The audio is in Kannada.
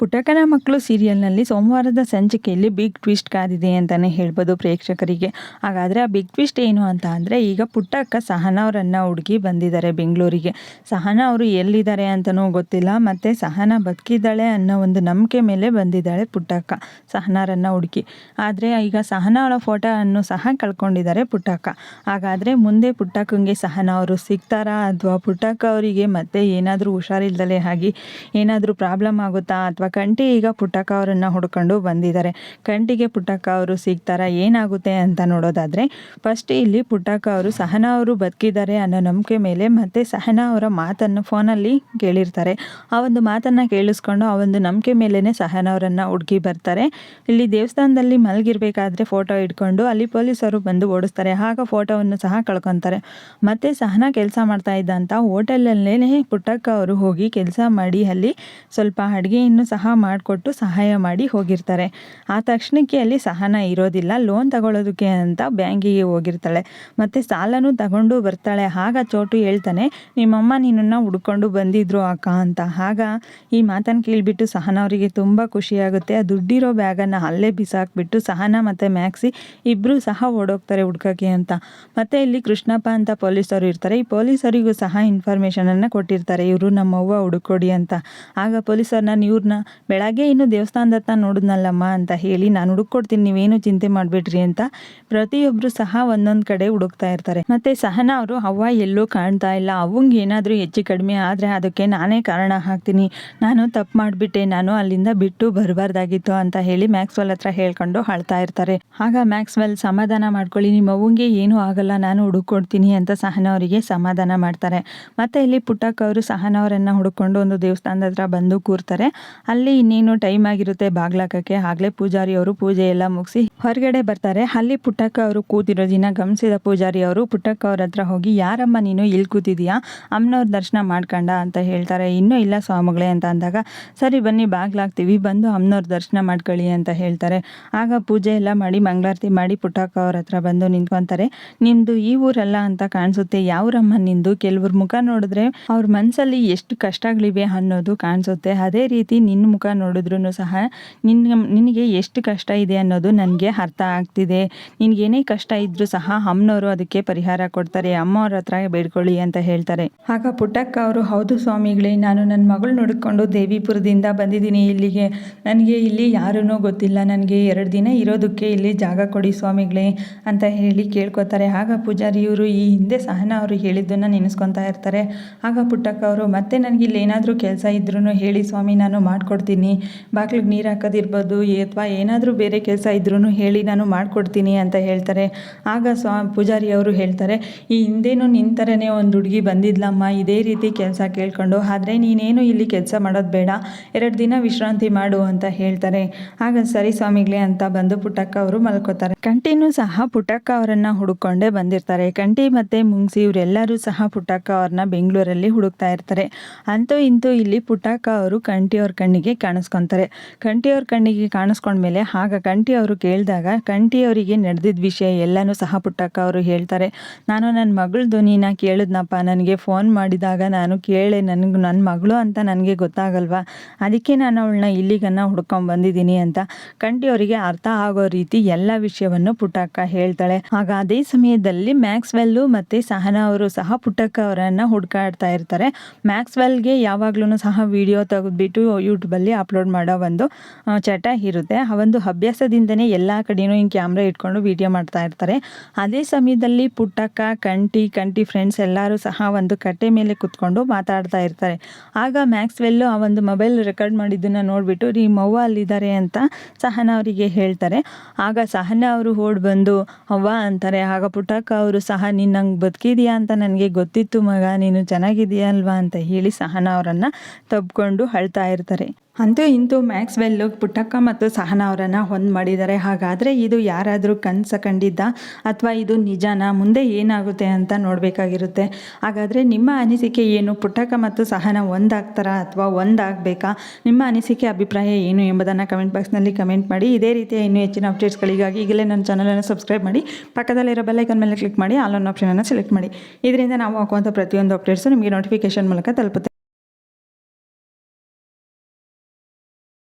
ಪುಟ್ಟಕ್ಕನ ಮಕ್ಕಳು ಸೀರಿಯಲ್ನಲ್ಲಿ ಸೋಮವಾರದ ಸಂಚಿಕೆಯಲ್ಲಿ ಬಿಗ್ ಟ್ವಿಸ್ಟ್ ಕಾದಿದೆ ಅಂತಲೇ ಹೇಳ್ಬೋದು ಪ್ರೇಕ್ಷಕರಿಗೆ. ಹಾಗಾದರೆ ಆ ಬಿಗ್ ಟ್ವಿಸ್ಟ್ ಏನು ಅಂತ ಅಂದರೆ ಈಗ ಪುಟ್ಟಕ್ಕ ಸಹನಾ ಅವರನ್ನು ಹುಡುಗಿ ಬಂದಿದ್ದಾರೆ ಬೆಂಗಳೂರಿಗೆ. ಸಹನಾ ಅವರು ಎಲ್ಲಿದ್ದಾರೆ ಅಂತಲೂ ಗೊತ್ತಿಲ್ಲ, ಮತ್ತು ಸಹನಾ ಬದುಕಿದ್ದಾಳೆ ಅನ್ನೋ ಒಂದು ನಂಬಿಕೆ ಮೇಲೆ ಬಂದಿದ್ದಾಳೆ ಪುಟ್ಟಕ್ಕ, ಸಹನಾರನ್ನು ಹುಡುಕಿ ಆದರೆ ಈಗ ಸಹನಾ ಅವಳ ಫೋಟೋವನ್ನು ಸಹ ಕಳ್ಕೊಂಡಿದ್ದಾರೆ ಪುಟ್ಟಕ್ಕ. ಹಾಗಾದರೆ ಮುಂದೆ ಪುಟ್ಟಕ್ಕಂಗೆ ಸಹನಾ ಅವರು ಸಿಗ್ತಾರಾ ಅಥವಾ ಪುಟ್ಟಕ್ಕ ಅವರಿಗೆ ಮತ್ತೆ ಏನಾದರೂ ಹುಷಾರಿಲ್ದಲೆ ಆಗಿ ಏನಾದರೂ ಪ್ರಾಬ್ಲಮ್ ಆಗುತ್ತಾ ಅಥವಾ ಕಂಟಿ ಈಗ ಪುಟ್ಟಕ್ಕ ಅವರನ್ನು ಹುಡ್ಕೊಂಡು ಬಂದಿದ್ದಾರೆ. ಕಂಟಿಗೆ ಪುಟ್ಟಕ್ಕ ಅವರು ಸಿಗ್ತಾರಾ, ಏನಾಗುತ್ತೆ ಅಂತ ನೋಡೋದಾದರೆ ಫಸ್ಟ್ ಇಲ್ಲಿ ಪುಟ್ಟಕ್ಕ ಅವರು ಸಹನಾ ಅವರು ಬದುಕಿದ್ದಾರೆ ಅನ್ನೋ ನಂಬಿಕೆ ಮೇಲೆ ಮತ್ತು ಸಹನಾ ಅವರ ಮಾತನ್ನು ಫೋನಲ್ಲಿ ಕೇಳಿರ್ತಾರೆ. ಆ ಒಂದು ಮಾತನ್ನು ಕೇಳಿಸ್ಕೊಂಡು ಆ ಒಂದು ನಂಬಿಕೆ ಮೇಲೇ ಸಹನಾ ಅವರನ್ನು ಹುಡುಗಿ ಬರ್ತಾರೆ. ಇಲ್ಲಿ ದೇವಸ್ಥಾನದಲ್ಲಿ ಮಲಗಿರ್ಬೇಕಾದ್ರೆ ಫೋಟೋ ಇಟ್ಕೊಂಡು ಅಲ್ಲಿ ಪೊಲೀಸರು ಬಂದು ಓಡಿಸ್ತಾರೆ. ಆಗ ಫೋಟೋವನ್ನು ಸಹ ಕಳ್ಕೊತಾರೆ. ಮತ್ತು ಸಹನಾ ಕೆಲಸ ಮಾಡ್ತಾ ಇದ್ದಂಥ ಹೋಟೆಲಲ್ಲೇ ಪುಟ್ಟಕ್ಕ ಅವರು ಹೋಗಿ ಕೆಲಸ ಮಾಡಿ ಅಲ್ಲಿ ಸ್ವಲ್ಪ ಅಡುಗೆಯನ್ನು ಸಹ ಮಾಡಿಕೊಟ್ಟು ಸಹಾಯ ಮಾಡಿ ಹೋಗಿರ್ತಾರೆ. ಆ ತಕ್ಷಣಕ್ಕೆ ಅಲ್ಲಿ ಸಹನ ಇರೋದಿಲ್ಲ. ಲೋನ್ ತಗೊಳ್ಳೋದಕ್ಕೆ ಅಂತ ಬ್ಯಾಂಕಿಗೆ ಹೋಗಿರ್ತಾಳೆ. ಮತ್ತು ಸಾಲನೂ ತಗೊಂಡು ಬರ್ತಾಳೆ. ಆಗ ಚೋಟು ಹೇಳ್ತಾನೆ, ನಿಮ್ಮಮ್ಮ ನಿನ್ನನ್ನು ಹುಡ್ಕೊಂಡು ಬಂದಿದ್ರು ಅಕ್ಕ ಅಂತ. ಆಗ ಈ ಮಾತನ್ನು ಕೇಳಿಬಿಟ್ಟು ಸಹನ ಅವರಿಗೆ ತುಂಬ ಖುಷಿಯಾಗುತ್ತೆ ಆ ದುಡ್ಡಿರೋ ಬ್ಯಾಗನ್ನು ಅಲ್ಲೇ ಬಿಸಾಕ್ಬಿಟ್ಟು ಸಹನ ಮತ್ತು ಮ್ಯಾಕ್ಸಿ ಇಬ್ಬರು ಸಹ ಓಡೋಗ್ತಾರೆ ಹುಡ್ಕೋಕ್ಕೆ ಅಂತ. ಮತ್ತು ಇಲ್ಲಿ ಕೃಷ್ಣಪ್ಪ ಅಂತ ಪೊಲೀಸರು ಇರ್ತಾರೆ. ಈ ಪೊಲೀಸರಿಗೂ ಸಹ ಇನ್ಫಾರ್ಮೇಷನನ್ನು ಕೊಟ್ಟಿರ್ತಾರೆ. ಇವರು ನಮ್ಮವ್ವ ಹುಡುಕೊಡಿ ಅಂತ. ಆಗ ಪೊಲೀಸರ್ ನಾನು ಇವ್ರನ್ನ ಬೆಳಗ್ಗೆ ಇನ್ನು ದೇವಸ್ಥಾನದತ್ತ ನೋಡಿದ್ನಲ್ಲಮ್ಮ ಅಂತ ಹೇಳಿ, ನಾನು ಹುಡುಕೊಡ್ತೀನಿ ನೀವೇನು ಚಿಂತೆ ಮಾಡಬೇಡ್ರಿ ಅಂತ ಪ್ರತಿಯೊಬ್ಬರು ಸಹ ಒಂದೊಂದು ಕಡೆ ಹುಡುಕ್ತಾ ಇರ್ತಾರೆ. ಮತ್ತೆ ಸಹನ ಅವರು, ಅವ್ವ ಎಲ್ಲೂ ಕಾಣ್ತಾ ಇಲ್ಲ ಅವಂಗೆ ಏನಾದರೂ ಹೆಚ್ಚು ಕಡಿಮೆ ಆದರೆ ಅದಕ್ಕೆ ನಾನೇ ಕಾರಣ ಹಾಕ್ತೀನಿ. ನಾನು ತಪ್ಪು ಮಾಡಿಬಿಟ್ಟೆ, ನಾನು ಅಲ್ಲಿಂದ ಬಿಟ್ಟು ಬರಬಾರ್ದಾಗಿತ್ತು ಅಂತ ಹೇಳಿ ಮ್ಯಾಕ್ಸ್ವೆಲ್ ಹತ್ರ ಹೇಳ್ಕೊಂಡು ಅಳ್ತಾ ಇರ್ತಾರೆ. ಆಗ ಮ್ಯಾಕ್ಸ್ವೆಲ್, ಸಮಾಧಾನ ಮಾಡ್ಕೊಳ್ಳಿ, ನಿಮ್ಮ ಅವಂಗೆ ಏನೂ ಆಗಲ್ಲ, ನಾನು ಹುಡುಕೊಡ್ತೀನಿ ಅಂತ ಸಹನ ಅವರಿಗೆ ಸಮಾಧಾನ ಮಾಡ್ತಾರೆ. ಮತ್ತೆ ಇಲ್ಲಿ ಪುಟ್ಟಕ್ಕ ಅವರು ಸಹನ ಅವರನ್ನು ಹುಡುಕೊಂಡು ಒಂದು ದೇವಸ್ಥಾನದ ಹತ್ರ ಬಂದು ಕೂರ್ತಾರೆ. ಇನ್ನೇನು ಟೈಮ್ ಆಗಿರುತ್ತೆ ಬಾಗ್ಲಾಕಕ್ಕೆ, ಆಗ್ಲೇ ಪೂಜಾರಿ ಅವರು ಪೂಜೆ ಎಲ್ಲ ಮುಗಿಸಿ ಹೊರಗಡೆ ಬರ್ತಾರೆ. ಅಲ್ಲಿ ಪುಟ್ಟಕ್ಕ ಅವರು ಕೂತಿರೋದಿನ ಗಮನಿಸಿದ ಪೂಜಾರಿ ಅವರು, ಪುಟ್ಟಕ್ಕ ಅವ್ರ ಹತ್ರ ಹೋಗಿ, ಯಾರಮ್ಮ ನೀನು, ಇಲ್ಲಿ ಕೂತಿದೀಯಾ? ಅಮ್ಮನವ್ರ ದರ್ಶನ ಮಾಡ್ಕೊಂಡ ಅಂತ ಹೇಳ್ತಾರೆ. ಇನ್ನೂ ಇಲ್ಲ ಸ್ವಾಮಿಗಳೇ ಅಂತ ಅಂದಾಗ, ಸರಿ ಬನ್ನಿ, ಬಾಗ್ಲಾಗ್ತೀವಿ, ಬಂದು ಅಮ್ಮನವ್ರ ದರ್ಶನ ಮಾಡ್ಕೊಳ್ಳಿ ಅಂತ ಹೇಳ್ತಾರೆ. ಆಗ ಪೂಜೆ ಎಲ್ಲ ಮಾಡಿ, ಮಂಗಳಾರತಿ ಮಾಡಿ ಪುಟ್ಟಕ್ಕ ಅವ್ರ ಹತ್ರ ಬಂದು ನಿಂತ್ಕೊಂತಾರೆ. ನಿಮ್ದು ಈ ಊರಲ್ಲ ಅಂತ ಕಾಣಿಸುತ್ತೆ, ಯಾವ್ರಮ್ಮ ನಿಂದು? ಕೆಲವ್ರ ಮುಖ ನೋಡಿದ್ರೆ ಅವ್ರ ಮನಸ್ಸಲ್ಲಿ ಎಷ್ಟು ಕಷ್ಟಗಳಿವೆ ಅನ್ನೋದು ಕಾಣಿಸುತ್ತೆ. ಅದೇ ರೀತಿ ಮುಖ ನೋಡಿದ್ರು ಸಹ ನಿನ್ನ ನಿನಗೆ ಎಷ್ಟು ಕಷ್ಟ ಇದೆ ಅನ್ನೋದು ನನಗೆ ಅರ್ಥ ಆಗ್ತಿದೆ. ನಿನಗೇನೇ ಕಷ್ಟ ಇದ್ದರೂ ಸಹ ಅಮ್ಮನವರು ಅದಕ್ಕೆ ಪರಿಹಾರ ಕೊಡ್ತಾರೆ. ಅಮ್ಮವ್ರ ಹತ್ರ ಬೇಡ್ಕೊಳ್ಳಿ ಅಂತ ಹೇಳ್ತಾರೆ. ಆಗ ಪುಟ್ಟಕ್ಕ ಅವರು, ಹೌದು ಸ್ವಾಮಿಗಳೇ, ನಾನು ನನ್ನ ಮಗಳು ನೋಡಿಕೊಂಡು ದೇವಿಪುರದಿಂದ ಬಂದಿದ್ದೀನಿ ಇಲ್ಲಿಗೆ. ನನಗೆ ಇಲ್ಲಿ ಯಾರೂ ಗೊತ್ತಿಲ್ಲ. ನನಗೆ ಎರಡು ದಿನ ಇರೋದಕ್ಕೆ ಇಲ್ಲಿ ಜಾಗ ಕೊಡಿ ಸ್ವಾಮಿಗಳೇ ಅಂತ ಹೇಳಿ ಕೇಳ್ಕೊತಾರೆ. ಆಗ ಪೂಜಾರಿ ಇವರು ಈ ಹಿಂದೆ ಸಹನ ಅವರು ಹೇಳಿದ್ದನ್ನು ನೆನೆಸ್ಕೊತಾ ಇರ್ತಾರೆ. ಆಗ ಪುಟ್ಟಕ್ಕ ಅವರು, ಮತ್ತೆ ನನಗೆ ಇಲ್ಲಿ ಏನಾದರೂ ಕೆಲಸ ಇದ್ರೂ ಹೇಳಿ ಸ್ವಾಮಿ, ನಾನು ಮಾಡಿಕೊಡ್ತೀನಿ. ಬಾಗ್ಲಿಗೆ ನೀರು ಹಾಕೋದಿರ್ಬೋದು, ಅಥವಾ ಏನಾದರೂ ಬೇರೆ ಕೆಲಸ ಇದ್ರೂ ಹೇಳಿ ನಾನು ಮಾಡಿಕೊಡ್ತೀನಿ ಅಂತ ಹೇಳ್ತಾರೆ. ಆಗ ಸ್ವಾ, ಪೂಜಾರಿ ಅವರು ಹೇಳ್ತಾರೆ, ಈ ಹಿಂದೇನು ನಿನ್ನ ಥರನೇ ಒಂದು ಹುಡುಗಿ ಬಂದಿದ್ಲಮ್ಮ, ಇದೇ ರೀತಿ ಕೆಲಸ ಕೇಳ್ಕೊಂಡು, ಆದರೆ ನೀನೇನು ಇಲ್ಲಿ ಕೆಲಸ ಮಾಡೋದು ಬೇಡ, ಎರಡು ದಿನ ವಿಶ್ರಾಂತಿ ಮಾಡು ಅಂತ ಹೇಳ್ತಾರೆ. ಆಗ ಸರಿ ಸ್ವಾಮಿಗಳೇ ಅಂತ ಬಂದು ಪುಟ್ಟಕ್ಕ ಅವರು ಮಲ್ಕೋತಾರೆ. ಕಂಟಿನೂ ಸಹ ಪುಟ್ಟಕ್ಕ ಅವರನ್ನು ಹುಡುಕೊಂಡೇ ಬಂದಿರ್ತಾರೆ. ಕಂಟಿ ಮತ್ತು ಮುಂಗ್ಸಿ ಇವರೆಲ್ಲರೂ ಸಹ ಪುಟ್ಟಕ್ಕ ಅವ್ರನ್ನ ಬೆಂಗಳೂರಲ್ಲಿ ಹುಡುಕ್ತಾ ಇರ್ತಾರೆ. ಅಂತೂ ಇಂತೂ ಇಲ್ಲಿ ಪುಟ್ಟಕ್ಕ ಅವರು ಕಂಟಿ ಅವ್ರ ಕಣ್ಣಿಗೆ ಕಾಣಿಸ್ಕೊತಾರೆ. ಕಂಠಿಯವ್ರ ಕಣ್ಣಿಗೆ ಕಾಣಿಸ್ಕೊಂಡ್ಮೇಲೆ ಆಗ ಕಂಠಿಯವರು ಕೇಳಿದಾಗ ಕಂಠಿಯವರಿಗೆ ನಡೆದಿದ್ದ ವಿಷಯ ಎಲ್ಲನೂ ಸಹ ಪುಟ್ಟಕ್ಕ ಅವರು ಹೇಳ್ತಾರೆ. ನಾನು ನನ್ನ ಮಗಳ ಧ್ವನಿನ ಕೇಳಿದ್ನಪ್ಪ, ನನಗೆ ಫೋನ್ ಮಾಡಿದಾಗ ನಾನು ಕೇಳೆ, ನನಗೆ ನನ್ನ ಮಗಳು ಅಂತ ನನಗೆ ಗೊತ್ತಾಗಲ್ವಾ? ಅದಕ್ಕೆ ನಾನು ಅವಳನ್ನ ಇಲ್ಲಿಗನ್ನ ಹುಡ್ಕೊಂಡು ಬಂದಿದ್ದೀನಿ ಅಂತ ಕಂಠಿಯವರಿಗೆ ಅರ್ಥ ಆಗೋ ರೀತಿ ಎಲ್ಲ ವಿಷಯವನ್ನು ಪುಟ್ಟಕ್ಕ ಹೇಳ್ತಾಳೆ. ಆಗ ಅದೇ ಸಮಯದಲ್ಲಿ ಮ್ಯಾಕ್ಸ್ವೆಲ್ಲು ಮತ್ತು ಸಹನಾ ಅವರು ಸಹ ಪುಟ್ಟಕ್ಕ ಅವರನ್ನು ಹುಡ್ಕಾಡ್ತಾ ಇರ್ತಾರೆ. ಮ್ಯಾಕ್ಸ್ವೆಲ್ಗೆ ಯಾವಾಗ್ಲೂ ಸಹ ವಿಡಿಯೋ ತೆಗೆದ್ಬಿಟ್ಟು ಯೂಟ್ಯೂಬಲ್ಲಿ ಅಪ್ಲೋಡ್ ಮಾಡೋ ಒಂದು ಚಟ ಇರುತ್ತೆ. ಆ ಒಂದು ಅಭ್ಯಾಸದಿಂದನೇ ಎಲ್ಲ ಕಡೆಯೂ ಹಿಂಗೆ ಕ್ಯಾಮ್ರಾ ಇಟ್ಕೊಂಡು ವಿಡಿಯೋ ಮಾಡ್ತಾ ಇರ್ತಾರೆ. ಅದೇ ಸಮಯದಲ್ಲಿ ಪುಟ್ಟಕ್ಕ ಕಂಟಿ ಕಂಟಿ ಫ್ರೆಂಡ್ಸ್ ಎಲ್ಲರೂ ಸಹ ಒಂದು ಕಟ್ಟೆ ಮೇಲೆ ಕುತ್ಕೊಂಡು ಮಾತಾಡ್ತಾ ಇರ್ತಾರೆ. ಆಗ ಮ್ಯಾಕ್ಸ್ವೆಲ್ಲು ಆ ಒಂದು ಮೊಬೈಲ್ ರೆಕಾರ್ಡ್ ಮಾಡಿದ್ದನ್ನು ನೋಡಿಬಿಟ್ಟು, ರೀ, ಮವ್ವ ಅಲ್ಲಿದ್ದಾರೆ ಅಂತ ಸಹನ ಅವರಿಗೆ ಹೇಳ್ತಾರೆ. ಆಗ ಸಹನ ಅವರು ಓಡಿ ಬಂದು, ಅವ್ವ ಅಂತಾರೆ, ಆಗ ಪುಟ್ಟಕ್ಕ ಅವರು ಸಹ ನೀನು ನಂಗೆ ಬದುಕಿದೆಯಾ ಅಂತ ನನಗೆ ಗೊತ್ತಿತ್ತು ಮಗ, ನೀನು ಚೆನ್ನಾಗಿದೆಯಾ ಅಲ್ವಾ ಅಂತ ಹೇಳಿ ಸಹನ ಅವರನ್ನು ತಬ್ಕೊಂಡು ಅಳ್ತಾ ಇರ್ತಾರೆ. ಅಂತೂ ಇಂತೂ ಮ್ಯಾಕ್ಸ್ವೆಲ್ಲು ಪುಟ್ಟಕ್ಕ ಮತ್ತು ಸಹನ ಅವರನ್ನು ಹೊಂದು ಮಾಡಿದ್ದಾರೆ. ಹಾಗಾದರೆ ಇದು ಯಾರಾದರೂ ಕನಸು ಕಂಡಿದ್ದ? ಅಥವಾ ಇದು ನಿಜಾನ? ಮುಂದೆ ಏನಾಗುತ್ತೆ ಅಂತ ನೋಡಬೇಕಾಗಿರುತ್ತೆ. ಹಾಗಾದರೆ ನಿಮ್ಮ ಅನಿಸಿಕೆ ಏನು? ಪುಟ್ಟಕ್ಕ ಮತ್ತು ಸಹನ ಒಂದಾಗ್ತಾರಾ ಅಥವಾ ಒಂದಾಗಬೇಕಾ? ನಿಮ್ಮ ಅನಿಸಿಕೆ, ಅಭಿಪ್ರಾಯ ಏನು ಎಂಬುದನ್ನು ಕಮೆಂಟ್ ಬಾಕ್ಸ್ನಲ್ಲಿ ಕಮೆಂಟ್ ಮಾಡಿ. ಇದೇ ರೀತಿಯ ಇನ್ನೂ ಹೆಚ್ಚಿನ ಅಪ್ಡೇಟ್ಸ್ಗಳಿಗಾಗಿ ಈಗಲೇ ನನ್ನ ಚಾನಲನ್ನು ಸಬ್ಸ್ಕ್ರೈಬ್ ಮಾಡಿ. ಪಕ್ಕದಲ್ಲಿರೋ ಬೆಲ್ಲೈಕನ್ ಮೇಲೆ ಕ್ಲಿಕ್ ಮಾಡಿ. ಆಲ್ ಆನ್ ಆಪ್ಷನನ್ನು ಸೆಲೆಕ್ಟ್ ಮಾಡಿ. ಇದರಿಂದ ನಾವು ಹಾಕುವಂಥ ಪ್ರತಿಯೊಂದು ಅಪ್ಡೇಟ್ಸು ನಿಮಗೆ ನೋಟಿಫಿಕೇಶನ್ ಮೂಲಕ ತಲುಪುತ್ತೆ.